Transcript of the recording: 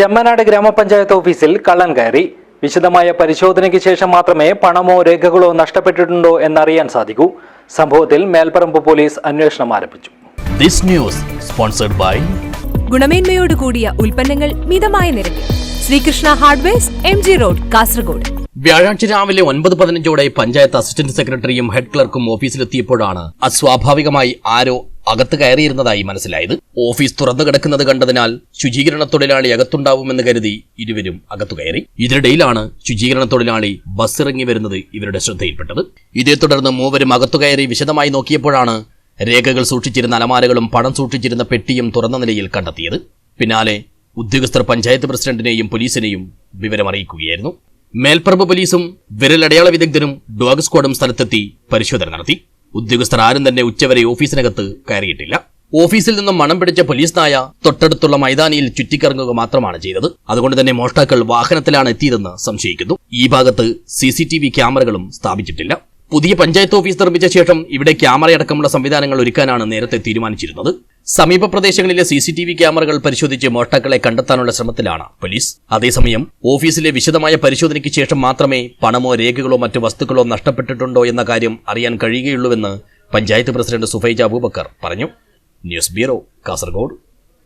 ചെമ്മനാട് ഗ്രാമപഞ്ചായത്ത് ഓഫീസിൽ കള്ളൻ കയറി. വിശദമായ പരിശോധനയ്ക്ക് ശേഷം മാത്രമേ പണമോ രേഖകളോ നഷ്ടപ്പെട്ടിട്ടുണ്ടോ എന്നറിയാൻ സാധിക്കൂ. സംഭവത്തിൽ മേൽപ്പറമ്പ് പോലീസ് അന്വേഷണം ആരംഭിച്ചു. ദിസ് ന്യൂസ് സ്പോൺസർഡ് ബൈ ഗുണമേന്മയോട് കൂടിയ ഉൽപ്പന്നങ്ങൾ മിതമായ നിരക്കിൽ. Sreekrishna hardwares M G road Kasaragod. വ്യാഴാഴ്ച രാവിലെ ഒൻപത് പതിനഞ്ചോടെ പഞ്ചായത്ത് അസിസ്റ്റന്റ് സെക്രട്ടറിയും ഹെഡ് ക്ലർക്കും ഓഫീസിലെത്തിയപ്പോഴാണ് അസ്വാഭാവികമായി ആരോ അകത്ത് കയറിയിരുന്നതായി മനസ്സിലായത്. ഓഫീസ് തുറന്നു കിടക്കുന്നത് കണ്ടതിനാൽ ശുചീകരണ തൊഴിലാളി അകത്തുണ്ടാവുമെന്ന് കരുതി ഇരുവരും അകത്തു കയറി. ഇതിനിടയിലാണ് ശുചീകരണ തൊഴിലാളി ബസ് ഇറങ്ങി വരുന്നത് ഇവരുടെ ശ്രദ്ധയിൽപ്പെട്ടത്. ഇതേ തുടർന്ന് മൂവരും അകത്തു കയറി വിശദമായി നോക്കിയപ്പോഴാണ് രേഖകൾ സൂക്ഷിച്ചിരുന്ന അലമാരകളും പണം സൂക്ഷിച്ചിരുന്ന പെട്ടിയും തുറന്ന നിലയിൽ കണ്ടെത്തിയത്. പിന്നാലെ ഉദ്യോഗസ്ഥർ പഞ്ചായത്ത് പ്രസിഡന്റിനെയും പോലീസിനെയും വിവരമറിയിക്കുകയായിരുന്നു മേൽപ്പറമ്പ് പോലീസും വിരലടയാള വിദഗ്ധരും ഡോഗ് സ്ക്വാഡും സ്ഥലത്തെത്തി പരിശോധന നടത്തി. ഉദ്യോഗസ്ഥർ ആരും തന്നെ ഉച്ചവരെ ഓഫീസിനകത്ത് കയറിയിട്ടില്ല. ഓഫീസിൽ നിന്നും മണം പിടിച്ച പോലീസ് നായ തൊട്ടടുത്തുള്ള മൈതാനിയിൽ ചുറ്റിക്കറങ്ങുക മാത്രമാണ് ചെയ്തത്. അതുകൊണ്ട് തന്നെ മോഷ്ടാക്കൾ വാഹനത്തിലാണ് എത്തിയതെന്ന് സംശയിക്കുന്നു. ഈ ഭാഗത്ത് സി ക്യാമറകളും സ്ഥാപിച്ചിട്ടില്ല. പുതിയ പഞ്ചായത്ത് ഓഫീസ് നിർമ്മിച്ച ശേഷം ഇവിടെ ക്യാമറയടക്കമുള്ള സംവിധാനങ്ങൾ ഒരുക്കാനാണ് നേരത്തെ തീരുമാനിച്ചിരുന്നത്. സമീപ പ്രദേശങ്ങളിലെ സി സി ടി വി ക്യാമറകൾ പരിശോധിച്ച് മോഷ്ടാക്കളെ കണ്ടെത്താനുള്ള ശ്രമത്തിലാണ് പോലീസ്. അതേസമയം ഓഫീസിലെ വിശദമായ പരിശോധനയ്ക്ക് ശേഷം മാത്രമേ പണമോ രേഖകളോ മറ്റു വസ്തുക്കളോ നഷ്ടപ്പെട്ടിട്ടുണ്ടോ എന്ന കാര്യം അറിയാൻ കഴിയുകയുള്ളൂവെന്ന് പഞ്ചായത്ത് പ്രസിഡന്റ് സുഫൈജ അബൂബക്കർ പറഞ്ഞു. News bureau Kasaragod.